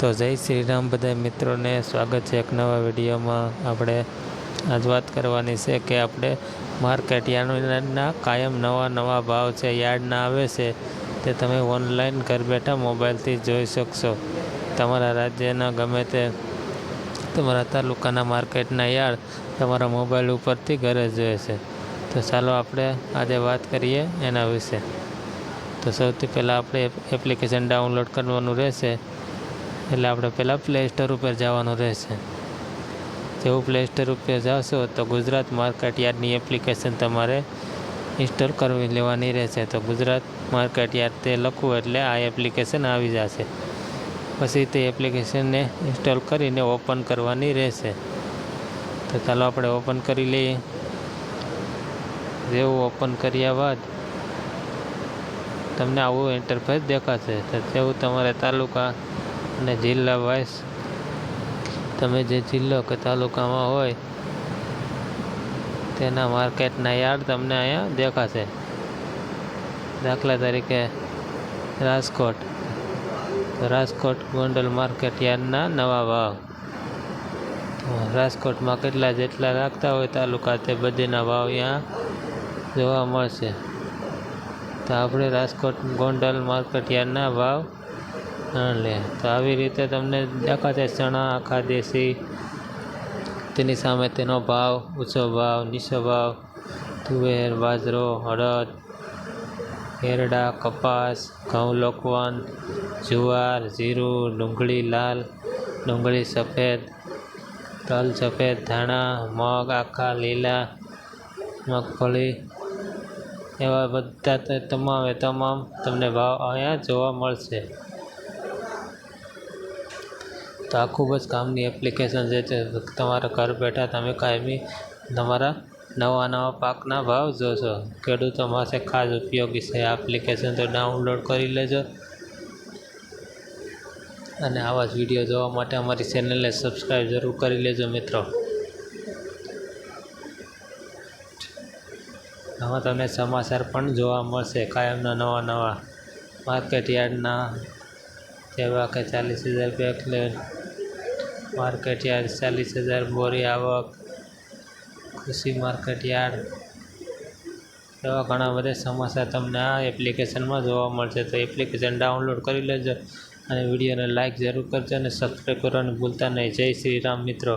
તો જય શ્રી રામ બધા મિત્રોને. સ્વાગત છે એક નવા વિડીયોમાં. આપણે આજ વાત કરવાની છે કે આપણે માર્કેટ યાર્ડના કાયમ નવા નવા ભાવ છે, યાર્ડના આવે છે, તે તમે ઓનલાઈન ઘર બેઠા મોબાઈલથી જોઈ શકશો. તમારા રાજ્યના ગમે તે તમારા તાલુકાના માર્કેટના યાર્ડ તમારા મોબાઈલ ઉપરથી ઘરે જોઈએ છે. તો ચાલો આપણે આજે વાત કરીએ એના વિશે. તો સૌથી પહેલાં આપણે એપ્લિકેશન ડાઉનલોડ કરવાનું રહેશે. એટલે આપણે પહેલાં પ્લે સ્ટોર ઉપર જવાનું રહેશે. જેવું પ્લે સ્ટોર ઉપર જશો તો ગુજરાત માર્કેટ યાર્ડની એપ્લિકેશન તમારે ઇન્સ્ટોલ કરવી લેવાની રહેશે. તો ગુજરાત માર્કેટ યાર્ડ તે લખવું એટલે આ એપ્લિકેશન આવી જશે. પછી તે એપ્લિકેશનને ઇન્સ્ટોલ કરીને ઓપન કરવાની રહેશે. તો ચાલો આપણે ઓપન કરી લઈએ. જેવું ઓપન કર્યા બાદ તમને આવું ઇન્ટરફેસ દેખાશે. તો તેવું તમારે તાલુકા અને જિલ્લા વાઇઝ તમે જે જિલ્લો કે તાલુકામાં હોય, તેના માર્કેટના યાર્ડ તમને અહીંયા દેખાશે. દાખલા તરીકે રાજકોટ. રાજકોટ ગોંડલ માર્કેટ યાર્ડના નવા ભાવ. રાજકોટમાં કેટલા જેટલા રાખતા હોય તાલુકા, તે બધીના ભાવ અહીંયા જોવા મળશે. તો આપણે રાજકોટ ગોંડલ માર્કેટ યાર્ડના ભાવ લે. તો આવી રીતે તમને દેખાશે ચણા, આખા દેશી. તેની સામે તેનો ભાવ, ઊંચો ભાવ, નીચો ભાવ. તુવેર, બાજરો, હળદ એરડા કપાસ, ઘઉં, લોકવન, જુવાર, જીરું, ડુંગળી લાલ, ડુંગળી સફેદ, તલ સફેદ, ધાણા, મગ, આખા લીલા, મગફળી. એવા બધા તમામે તમામ તમને ભાવ અહીંયા જોવા મળશે. તો આ ખૂબ જ કામની એપ્લિકેશન છે તે તમારા ઘર બેઠા તમે કાયમી તમારા નવા નવા પાકના ભાવ જોશો. ખેડૂતો માટે ખાસ ઉપયોગી છે. આ એપ્લિકેશન તો ડાઉનલોડ કરી લેજો. અને આવા જ વીડિયો જોવા માટે અમારી ચેનલને સબસ્ક્રાઈબ જરૂર કરી લેજો મિત્રો. આમાં તમને સમાચાર પણ જોવા મળશે. કાયમના નવા નવા માર્કેટ યાર્ડના જેવા કે ચાલીસ હજાર એટલે માર્કેટ યાર્ડ, ચાલીસ હજાર બોરી આવક કૃષિ માર્કેટ યાર્ડ. એવા ઘણા બધા સમાચાર તમને આ એપ્લિકેશનમાં જોવા મળશે. તો એપ્લિકેશન ડાઉનલોડ કરી લેજો અને વિડીયોને લાઇક જરૂર કરજો અને સબસ્ક્રાઈબ કરવાનું ભૂલતા નહીં. જય શ્રી રામ મિત્રો.